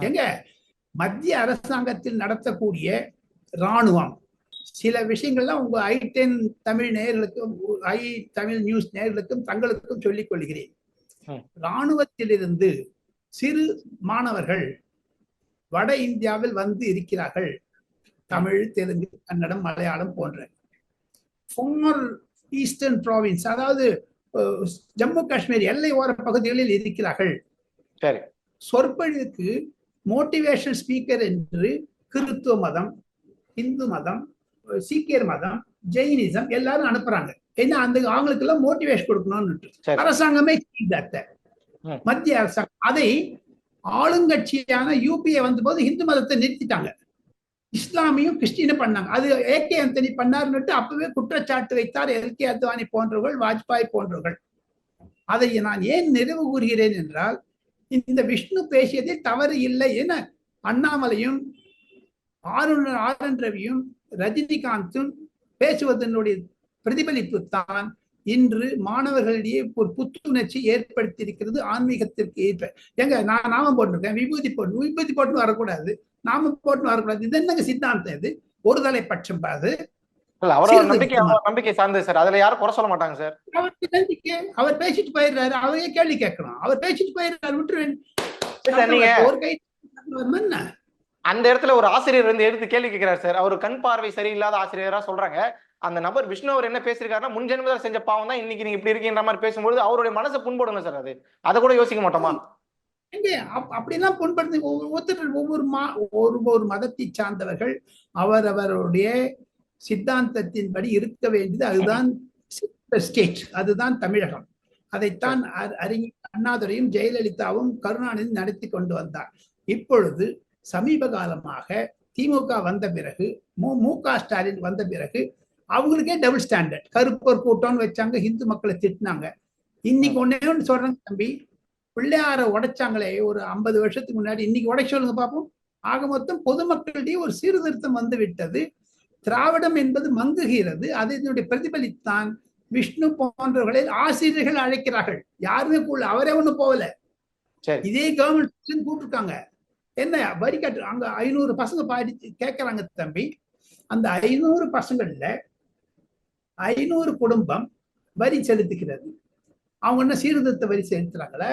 எங்க? மத்திய அரசாங்கத்தில் நடத்தக்கூடிய ராணுவம். சில விஷயங்கள்லாம் உங்க ஐ டென் தமிழ் நேயர்களுக்கும் ஐ தமிழ் நியூஸ் நேயர்களுக்கும் தங்களுக்கும் சொல்லிக் கொள்கிறேன். ம். ராணுவத்திலிருந்து சிறு மாணவர்கள் வட இந்தியாவில் வந்து இருக்கிறார்கள். தமிழ் தெலுங்கு கன்னடம் மலையாளம் போன்ற. ஃபார் ஈஸ்டர்ன் ப்ராவின்ஸ் அதாவது ஜம்மு காஷ்மீர் எல்லை ஓர பகுதிகளில் இருக்கிறார்கள். சொற்பொழிவுக்கு மோட்டிவேஷன் ஸ்பீக்கர் என்று கிறித்துவ மதம் இந்து மதம் சீக்கியர் மதம் ஜெயினிசம் எல்லாரும் அனுப்புறாங்க. ஏன்னா அந்த அவங்களுக்கு எல்லாம் மோட்டிவேஷன் கொடுக்கணும்னு அரசாங்கமே. மத்திய அரசாங்கம். அதை ஆளுங்கட்சியான யூபிஏ வந்தபோது இந்து மதத்தை நிறுத்திட்டாங்க. இஸ்லாமியும் கிறிஸ்டினும் பண்ணாங்க. அது ஏகே அந்தனி பண்ணாருன்னுட்டு அப்பவே குற்றச்சாட்டு வைத்தார் எல் கே அத்வானி போன்றவர்கள் வாஜ்பாய் போன்றவர்கள். அதை நான் ஏன் நிறைவு கூறுகிறேன் என்றால் இந்த விஷ்ணு பேசியதில் தவறு இல்லை என அண்ணாமலையும் ஆருண் ஆரன் ரவியும் ரஜினிகாந்தும் பேசுவதனுடைய பிரதிபலிப்பு தான் இன்று மாணவர்களிடையே ஒரு புத்துணர்ச்சி ஏற்படுத்தியிருக்கிறது ஆன்மீகத்திற்கு ஏற்ப. எங்க நான் நாமம் போட்டிருக்கேன் விபூதி போட்டு விபூதி போட்டு வரக்கூடாது நாமம் போட்டு வரக்கூடாது. இது என்னங்க சித்தாந்தம் இது? ஒரு பாது இல்ல அவரோட சீர்திருத்தமா? நம்பிக்கை சார்ந்தது சார். அதுல யாரும் குறை சொல்ல மாட்டாங்க சார். அவர் நம்பிக்கை அவர் பேசிட்டு போயிடுறாரு அவரே கேள்வி கேட்கணும். அவர் பேசிட்டு போயிடுறாரு விட்டுருவேன். ஒரு கை என்ன? அந்த இடத்துல ஒரு ஆசிரியர் வந்து எடுத்து கேள்வி கேட்கிறார் சார். அவர் கண் பார்வை சரியில்லாத ஆசிரியரா சொல்றாங்க. அந்த நபர் விஷ்ணு அவர் என்ன பேசியிருக்காருன்னா முன் ஜென்மத்தில் செஞ்ச பாவம் தான் இன்னைக்கு நீங்க இப்படி இருக்கின்ற மாதிரி பேசும்போது அவருடைய மனசை புண்படுங்க சார் அது. அதை கூட யோசிக்க மாட்டோமா? அப்படிலாம் புண்படுத்தி ஒவ்வொருத்தர் ஒவ்வொரு மா ஒரு ஒரு மதத்தை சார்ந்தவர்கள் அவரவருடைய சித்தாந்தத்தின்படி இருக்க வேண்டியது அதுதான் ஸ்டேட் அதுதான் தமிழகம். அதைத்தான் அ- அறிஞர் அண்ணாதுரையும் ஜெயலலிதாவும் கருணாநிதி நடத்தி கொண்டு வந்தார். இப்பொழுது சமீப காலமாக திமுக வந்த பிறகு மு மு க ஸ்டாலின் வந்த பிறகு அவங்களுக்கே டபுள் ஸ்டாண்டர்ட் கருப்பர் கூட்டம்னு வச்சாங்க இந்து மக்களை திட்டினாங்க. இன்னைக்கு ஒன்னே ஒன்று சொல்றாங்க தம்பி. பிள்ளையார உடைச்சாங்களே ஒரு ஐம்பது வருஷத்துக்கு முன்னாடி. இன்னைக்கு உடைக்க சொல்லுங்க பார்ப்போம் ஆக மொத்தம் பொதுமக்களிடையே ஒரு சீர்திருத்தம் வந்து விட்டது. திராவிடம் என்பது மங்குகிறது. அதனுடைய பிரதிபலித்தான். விஷ்ணு போன்றவர்களை ஆசிரியர்கள் அழைக்கிறார்கள். யாருமே கூட அவரே ஒண்ணு போகல. இதே கவர்மெண்ட் கூப்பிட்டுருக்காங்க. என்ன? வரி கட்டு அங்க ஐநூறு பசங்க பாடி கேட்கறாங்க தம்பி. அந்த ஐநூறு பசங்கள்ல ஐநூறு குடும்பம் வரி செலுத்துகிறது. அவங்க என்ன சீர்திருத்த வரி செலுத்துறாங்களே?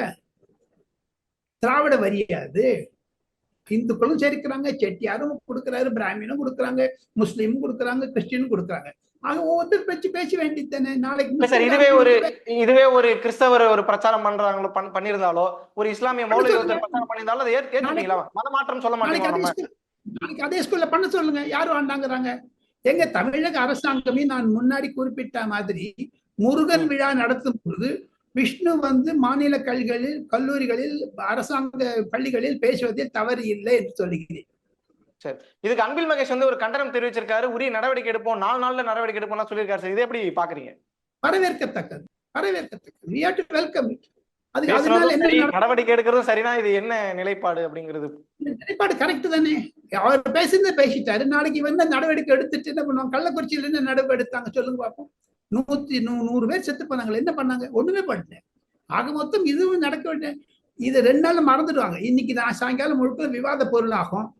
திராவிட வரியாது இந்துக்களும் சேர்க்கிறாங்க செட்டியாரும் கொடுக்குறாரு பிராமினும் கொடுக்குறாங்க முஸ்லீமும் கொடுக்குறாங்க கிறிஸ்டினும் கொடுக்குறாங்க. அவங்க ஒவ்வொருத்தர் பேச்சு பேச வேண்டியது தானே. இல்ல சார் இதுவே ஒரு இதுவே ஒரு கிறிஸ்தவர் ஒரு பிரச்சாரம் பண்றாங்களோ பண்- பண்ணியிருந்தாலோ ஒரு இஸ்லாமிய மௌலிக பிரச்சாரம் பண்ணியிருந்தாலும் அதை ஏற்க- ஏற்றுப்பீங்களா? மத மாற்றம் சொல்ல நாளைக்கு அதே ஸ்கூல் நாளைக்கு அதே ஸ்கூல்ல பண்ண சொல்லுங்க யார் வேண்டாங்கிறாங்க எங்க தமிழக அரசாங்கமே நான் முன்னாடி குறிப்பிட்ட மாதிரி முருகன் விழா நடத்தும் பொழுது விஷ்ணு வந்து மாநில கல்விகளில் கல்லூரிகளில் அரசாங்க பள்ளிகளில் பேசுவதில் தவறு இல்லை என்று சொல்லுகிறேன். இதுக்கு அன்பில் மகேஷ் வந்து ஒரு கண்டனம் தெரிவிச்சிருக்காரு. உரிய நடவடிக்கை எடுப்போம். நாலு நாள்ல நடவடிக்கை எடுப்போம்லாம் சொல்லியிருக்காரு சார். இதை எப்படி பாக்குறீங்க வரவேற்கத்தக்கது. வரவேற்கத்தக்கது. We have to welcome it. அது அதனால என்ன சரி? நடவடிக்கை எடுக்கிறதும் சரினா இது என்ன நிலைப்பாடு அப்படிங்கிறது? நிலைப்பாடு கரெக்ட் தானே? அவர் பேசுனதை பேசிட்டாரு. நாளைக்கு வந்து நடவடிக்கை எடுத்துட்டு என்ன பண்ணுவாங்க? கள்ளக்குறிச்சியில என்ன நடவடிக்கை எடுத்தாங்க சொல்லுங்க பார்ப்போம் நூத்தி நூ நூறு பேர் செத்து போனாங்க. என்ன பண்ணாங்க? ஒண்ணுமே பண்ணல. ஆக மொத்தம் இதுவும் நடக்க வேண்டிய இது ரெண்டு நாள்ல மறந்துடுவாங்க. இன்னைக்கு நான் சாயங்காலம் முழுக்க விவாத பொருளாகும்.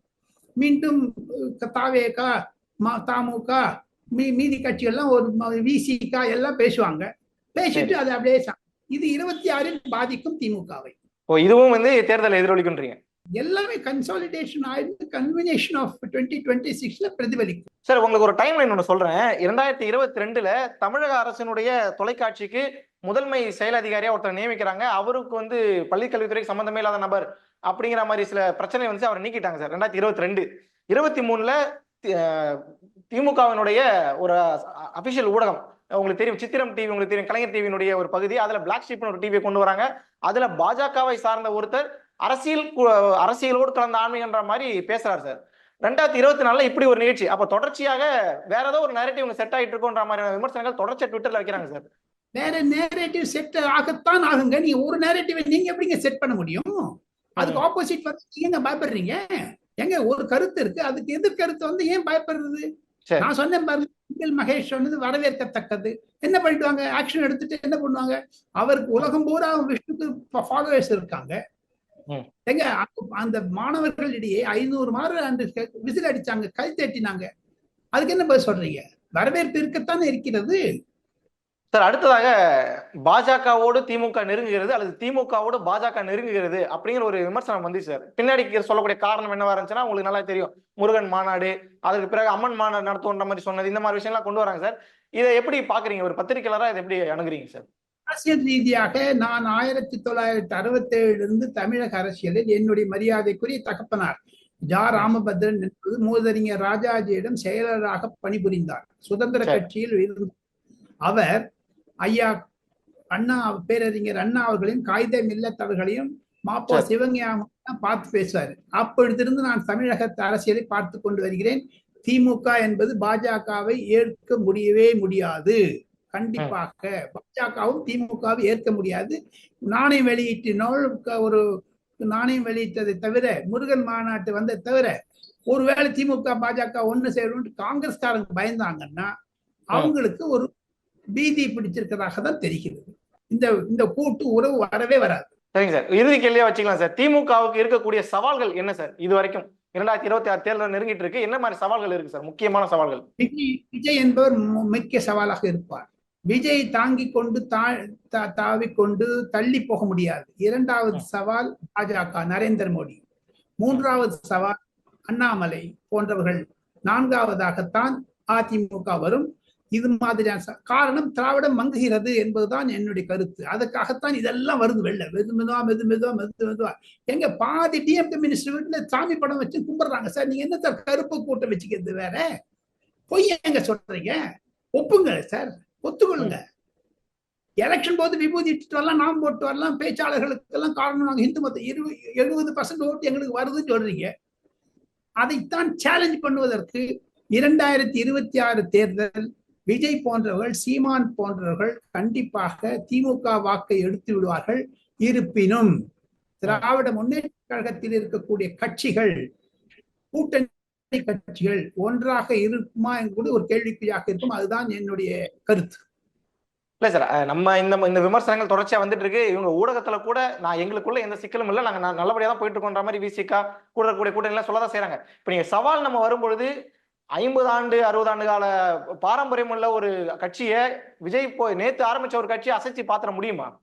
மீண்டும் தாவேகா ம- தமுக மீ மீதி கட்சிகள்லாம் ஒரு விசிகா எல்லாம் பேசுவாங்க. பேசிட்டு அதை அப்படியே இது இருபத்தி ஆறில் பாதிக்கும் திமுகவை. ஓ இதுவும் வந்து தேர்தலை எதிரொலிக்குன்றீங்க? எல்லாமே கன்சாலிடேஷன் ஆயிருந்து கன்வினேஷன் ஆஃப் டுவெண்ட்டி டுவெண்ட்டி சிக்ஸ்ல பிரதிபலிக்கும். சார் உங்களுக்கு ஒரு டைம் லைன் ஒன்று சொல்றேன். இரண்டாயிரத்தி இருபத்தி ரெண்டுல தமிழக அரசினுடைய தொலைக்காட்சிக்கு முதன்மை செயல் அதிகாரியா ஒருத்தர் நியமிக்கிறாங்க. அவருக்கு வந்து பள்ளிக்கல்வித்துறைக்கு சம்பந்தமே இல்லாத நபர். அப்படிங்கிற மாதிரி சில பிரச்சனை வந்து அவர் நீக்கிட்டாங்க சார். ரெண்டாயிரத்தி இருபத்தி ரெண்டு இருபத்தி மூணுல திமுகவினுடைய ஒரு அபிஷியல் ஊடகம் உங்களுக்கு தெரியும் சித்திரம் டிவி உங்களுக்கு தெரியும் கலைஞர் டிவியினுடைய ஒரு பகுதி. அதுல பிளாக் ஷீப்னு ஒரு டிவியை கொண்டு வராங்க. அதுல பாஜகவை சார்ந்த ஒருத்தர் அரசியல் அரசியலோடு கலந்த ஆண்மைன்ற மாதிரி பேசுறாரு சார். ரெண்டாயிரத்தி இருபத்தி நாலுல இப்படி ஒரு நிகழ்ச்சி. அப்ப தொடர்ச்சியாக வேற ஏதோ ஒரு நேரட்டிவ் செட் ஆயிட்டு இருக்கோன்ற மாதிரியான விமர்சனங்கள் தொடர்ச்சியா ட்விட்டர்ல வைக்கிறாங்க சார். வேற நேரேட்டிவ் செட் ஆகத்தான் ஆகுங்க. நீங்க ஒரு நேரேட்டிவ் நீங்க எப்படிங்க செட் பண்ண முடியும்? அதுக்கு ஆப்போசிட் வந்து ஏங்க பயப்படுறீங்க? எங்க ஒரு கருத்து இருக்கு. அதுக்கு எதிர் கருத்து வந்து ஏன் பயப்படுறது. நான் சொன்னேன் பாருங்க மகேஷ் சொன்னது வரவேற்கத்தக்கது. என்ன பண்ணிடுவாங்க ஆக்ஷன் எடுத்துட்டு என்ன பண்ணுவாங்க? அவருக்கு உலகம் பூரா விஷ்ணுக்கு ஃபாலோவர்ஸ் இருக்காங்க. எங்க அந்த- அந்த மாணவர்களிடையே ஐநூறு மாறு அந்த விசில் அடிச்சாங்க கை தட்டினாங்க. அதுக்கு என்ன பதில் சொல்றீங்க? வரவேற்பு இருக்கத்தானே இருக்கிறது? சார் அடுத்ததாக பாஜகவோடு திமுக நெருங்குகிறது அல்லது திமுகவோடு பாஜக நெருங்குகிறது அப்படிங்கிற ஒரு விமர்சனம் வந்து சார். பின்னாடி சொல்லக்கூடிய காரணம் என்னவா இருந்துச்சுன்னா உங்களுக்கு நல்லா தெரியும். முருகன் மாநாடு அதுக்கு பிறகு அம்மன் மாநாடு நடத்துன்ற மாதிரி சொன்னது இந்த மாதிரி விஷயம்லாம் கொண்டு வராங்க சார். இதை எப்படி பாக்குறீங்க? ஒரு பத்திரிகையாளரா இதை எப்படி அணுகுறீங்க சார்? அரசியல் ரீதியாக நான் ஆயிரத்தி தொள்ளாயிரத்தி அறுபத்தி இருந்து தமிழக அரசியலில் என்னுடைய மரியாதைக்குரிய தகப்பனார் ஜா. ராமபத்ரன் என்பது மூதறிஞர் ராஜாஜியிடம் செயலராக பணிபுரிந்தார். சுதந்திர. கட்சியில் இருந்து அவர் ஐயா அண்ணா பேரறிஞர் அண்ணா அவர்களின் காகித மில்லத்தவர்களையும் மாப்போ சரி. சிவஞானம் பார்த்து பேசுவார். அப்பொழுதிருந்து நான் தமிழக அரசியலை பார்த்து கொண்டு வருகிறேன். திமுக என்பது பாஜகவை ஏற்க முடியவே முடியாது. கண்டிப்பாக பாஜகவும் திமுகவும் ஏற்க முடியாது. நாணயம் வெளியிட்டினால் ஒரு நாணயம் வெளியிட்டதை தவிர முருகன் மாநாட்டு வந்த தவிர ஒருவேளை திமுக பாஜக ஒண்ணு சேரும் காங்கிரஸ்காரங்க பயந்தாங்கன்னா அவங்களுக்கு ஒரு பீதி பிடிச்சிருக்கிறதாக தான் தெரிகிறது. இந்த இந்த கூட்டு உறவு வரவே வராது. சரிங்க சார். இறுதி கேள்வியா வச்சுக்கலாம் சார். திமுகவுக்கு இருக்கக்கூடிய சவால்கள் என்ன சார்? இது வரைக்கும் இரண்டாயிரத்தி இருபத்தி ஆறு தேர்தல் நெருங்கிட்டு இருக்கு. என்ன மாதிரி சவால்கள் இருக்கு சார்? முக்கியமான சவால்கள். விஜய் விஜய் என்பவர் மு- முக்கிய சவாலாக இருப்பார். விஜய் தாங்கிக் கொண்டு தா- தா- தாவிக்கொண்டு தள்ளி போக முடியாது. இரண்டாவது சவால் பாஜக நரேந்திர மோடி. மூன்றாவது சவால் அண்ணாமலை போன்றவர்கள். நான்காவதாகத்தான் அதிமுக வரும். இது மாதிரியான காரணம் திராவிடம் மங்குகிறது என்பதுதான் என்னுடைய கருத்து. அதுக்காகத்தான் இதெல்லாம் வருது வெளில. மெது மெதுவா மெது மெதுவா மெது மெதுவா. எங்க பாதி டிஎம்கே மினிஸ்டர் வீட்டுல சாமி படம் வச்சு கும்பிடுறாங்க. சார் நீங்க என்ன சார் கருப்பு கூட்டம் வச்சுக்கிறது வேற? பொய் எங்க சொல்றீங்க? ஒப்புங்க சார். ஒத்துக்கொள்ளுங்க. எலெக்ஷன் போது விபூதி இட்டுட்டு வரலாம் நாம் போட்டு வரலாம் பேச்சாளர்களுக்கு எல்லாம் காரணம் நாங்க இந்து மத்த இருபது எழுபது பர்சன்ட் ஓட்டு எங்களுக்கு வருதுன்னு சொல்றீங்க. அதைத்தான் சேலஞ்ச் பண்ணுவதற்கு இரண்டாயிரத்தி இருபத்தி ஆறு தேர்தல் விஜய் போன்றவர்கள் சீமான் போன்றவர்கள் கண்டிப்பாக திமுக வாக்கை எடுத்து விடுவார்கள். இருப்பினும் திராவிட முன்னேற்ற கழகத்தில் இருக்கக்கூடிய கட்சிகள் கூட்டணி கட்சிகள் ஒன்றாக இருக்குமா என்பது ஒரு கேள்விக்குறியாக இருக்கும். அதுதான் என்னுடைய கருத்து. இல்ல சார் நம்ம இந்த இந்த விமர்சனங்கள் தொடர்ச்சியா வந்துட்டு இருக்கு. இவங்க ஊடகத்துல கூட நான் எங்களுக்குள்ள எந்த சிக்கலும் இல்லை. நாங்க நல்லபடியா தான் போயிட்டு இருக்கோன்ற மாதிரி விசிகா கூட இருக்கக்கூடிய கூட்டணி எல்லாம் சொல்லதான் செய்றாங்க. இப்ப நீங்க சவால் நம்ம வரும்பொழுது ஐம்பது ஆண்டு அறுபது ஆண்டு கால பாரம்பரியம் உள்ள ஒரு கட்சியை விஜய் போய் நேத்து ஆரம்பிச்ச ஒரு கட்சியை அசைச்சு பாத்திர முடியுமா?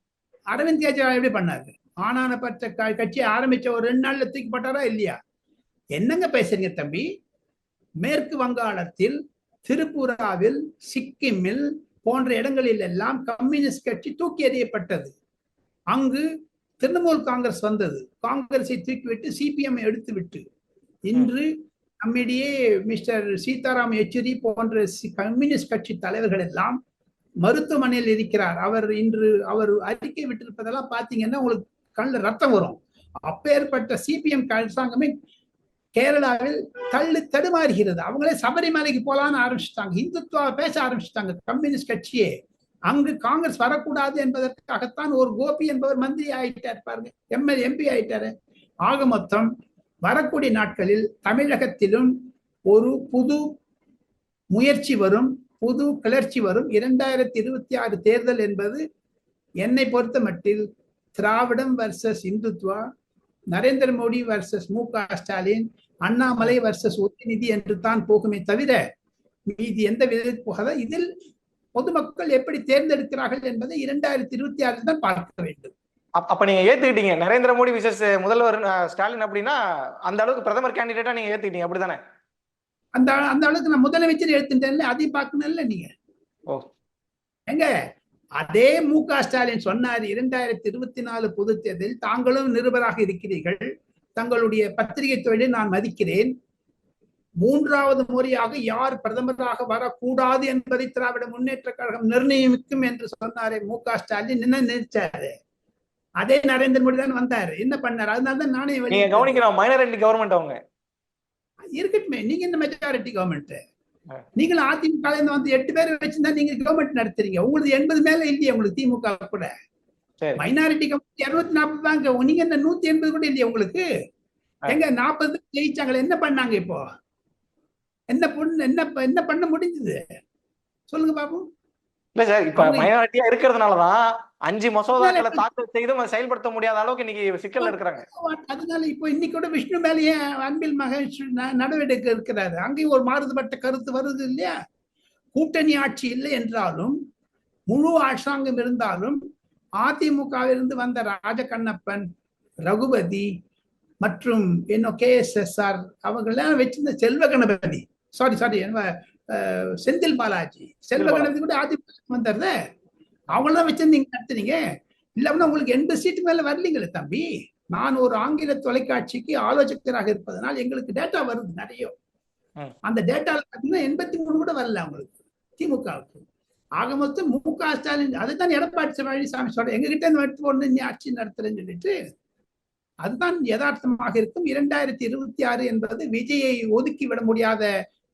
அரவிந்த் கெஜ்ரிவால் எப்படி பண்ணாரு? ஆனான பட்ச க- கட்சியை ஆரம்பிச்ச ஒரு ரெண்டு நாள்ல தூக்கி போட்டாரா இல்லையா? என்னங்க பேசுறீங்க தம்பி? மேற்கு வங்காளத்தில் திரிபுராவில் சிக்கிமில் போன்ற இடங்களில் எல்லாம் கம்யூனிஸ்ட் கட்சி தூக்கி எறியப்பட்டது. அங்கு திரிணாமுல் காங்கிரஸ் வந்தது. காங்கிரஸை தூக்கிவிட்டு சிபிஎம் எடுத்து விட்டு இன்று நம்மிடையே மிஸ்டர் சீதாராம் யெச்சூரி போன்ற கம்யூனிஸ்ட் கட்சி தலைவர்கள் எல்லாம் மருத்துவமனையில் இருக்கிறார். அவர் இன்று அவர் அறிக்கை விட்டிருப்பதெல்லாம் பாத்தீங்கன்னா உங்களுக்கு கண்ணில் ரத்தம் வரும். அப்பேற்பட்ட சிபிஎம் அரசாங்கமே கேரளாவில் தள்ளு தடுமாறுகிறது. அவங்களே சபரிமலைக்கு போலான்னு ஆரம்பிச்சுட்டாங்க. இந்துத்துவா பேச ஆரம்பிச்சிட்டாங்க கம்யூனிஸ்ட் கட்சியே. அங்கு காங்கிரஸ் வரக்கூடாது என்பதற்காகத்தான் ஒரு கோபி என்பவர் மந்திரி ஆயிட்டார் பாருங்க. எம்எல் எம்பி ஆயிட்டாரு. ஆக மொத்தம் வரக்கூடிய நாட்களில் தமிழகத்திலும் ஒரு புது முயற்சி வரும் புது கிளர்ச்சி வரும். இரண்டாயிரத்தி இருபத்தி ஆறு தேர்தல் என்பது என்னை பொறுத்த மட்டில் திராவிடம் வர்சஸ் இந்துத்வா நரேந்திர மோடி வர்சஸ் மு க ஸ்டாலின் அண்ணாமலை வர்சஸ் உதயநிதி என்று தான் போகுமே தவிர மீதி எந்த விதத்தில் போகாத இதில் பொதுமக்கள் எப்படி தேர்ந்தெடுக்கிறார்கள் என்பதை இரண்டாயிரத்தி இருபத்தி ஆறில் தான் பார்க்க வேண்டும். அப்ப நீங்க ஏத்துக்கிட்டீங்க. நரேந்திர மோடி விசஸ் முதல்வர் ஸ்டாலின் அப்படின்னா அந்த அளவுக்கு பிரதமர் கேண்டிடேட்டா நீங்க ஏத்துக்கிட்டீங்க. அப்படிதானே அந்த அந்த அளவுக்கு நான் முதலமைச்சர் எடுத்துட்டேன்ல அதையும் பார்க்கணும்ல நீங்க. ஓ. எங்க அதே மு க ஸ்டாலின் சொன்னார் இரண்டாயிரத்தி இருபத்தி நாலு பொது தேர்தலில் தாங்களும் நிருபராக இருக்கிறீர்கள். தங்களுடைய பத்திரிகை தொழிலை நான் மதிக்கிறேன். மூன்றாவது முறையாக யார் பிரதமராக வரக்கூடாது என்பதை திராவிட முன்னேற்ற கழகம் நிர்ணயிக்கும் என்று சொன்னாரே மு க ஸ்டாலின். என்ன நினைச்சாரு? அதே நரேந்திர மோடி தான் வந்தாரு. என்ன பண்ணாரு? அதனால தான் நானே நீங்க. கவனிக்கணும் மைனாரிட்டி கவர்மெண்ட் அவங்க. இருக்கட்டுமே நீங்க இந்த மெஜாரிட்டி கவர்மெண்ட் ஆ. நீங்களும் அதிமுக வந்து எட்டு பேர் வச்சிருந்தா நீங்க கவர்மெண்ட் நடத்துறீங்க. உங்களுக்கு எண்பது மேல இல்லையா உங்களுக்கு திமுக கூட. மைனாரிட்டி கவர்மெண்ட் இருநூத்தி நாற்பது தாங்க. நீங்க இந்த நூத்தி எண்பது கூட இல்லையா உங்களுக்கு. எங்க நாற்பது ஜெயிச்சாங்களே என்ன பண்ணாங்க இப்போ? என்ன பொண்ணு என்ன என்ன பண்ண முடிஞ்சது? சொல்லுங்க பாப்போம் இல்ல சார் இப்ப மைனாரிட்டியா இருக்கிறதுனாலதான் அஞ்சு மசோதாக்களை தாக்கல் செய்தும் செயல்படுத்த முடியாத அளவுக்கு இன்னைக்கு சிக்கல்ல இருக்கிறாங்க. அதனால இப்போ இன்னைக்கு கூட விஷ்ணு மேலேயே அன்பில் மகேஷ் நடவடிக்கை இருக்கிறாரு அங்கேயும் ஒரு மாறுபட்ட கருத்து வருது இல்லையா? கூட்டணி ஆட்சி இல்லை என்றாலும் முழு அரசாங்கம் இருந்தாலும் அதிமுகவிலிருந்து வந்த ராஜகண்ணப்பன் ரகுபதி மற்றும் இன்னும் கே எஸ் எஸ் ஆர் அவங்கெல்லாம் வச்சிருந்த Selva Ganapathi. Sorry sorry Senthil Balaji. செல்வ. கணபதி கூட அதிமுக வந்தார்ல அவங்களாம் வச்சு நீங்க நடத்துனீங்க இல்லைன்னா உங்களுக்கு எண்பது சீட்டு மேல வரலீங்களே தம்பி. நான் ஒரு ஆங்கில தொலைக்காட்சிக்கு ஆலோசகராக இருப்பதனால் எங்களுக்கு டேட்டா வருது நிறைய. அந்த டேட்டால பாத்தீங்கன்னா எண்பத்தி மூணு கூட வரல அவங்களுக்கு திமுகவுக்கு. ஆக மொத்தம் மு க ஸ்டாலின் அதுதான் எடப்பாடி பழனிசாமி சொல்ற எங்க கிட்ட இருந்து எடுத்து போட்டு நீ ஆட்சி நடத்துறேன்னு சொல்லிட்டு அதுதான் யதார்த்தமாக இருக்கும். இரண்டாயிரத்தி இருபத்தி ஆறு என்பது விஜயை ஒதுக்கி விட முடியாத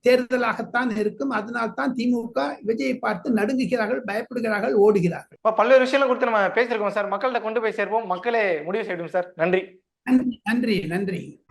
தேர்தலாகத்தான் இருக்கும். அதனால்தான் திமுக விஜயை பார்த்து நடுங்குகிறார்கள் பயப்படுகிறார்கள் ஓடுகிறார்கள். இப்ப பல்வேறு விஷயங்களை குறித்து நம்ம பேசியிருக்கோம் சார். மக்கள்கிட்ட கொண்டு போய் சேர்ப்போம். மக்களே முடிவு செய்யட்டும் சார். நன்றி. நன்றி நன்றி நன்றி.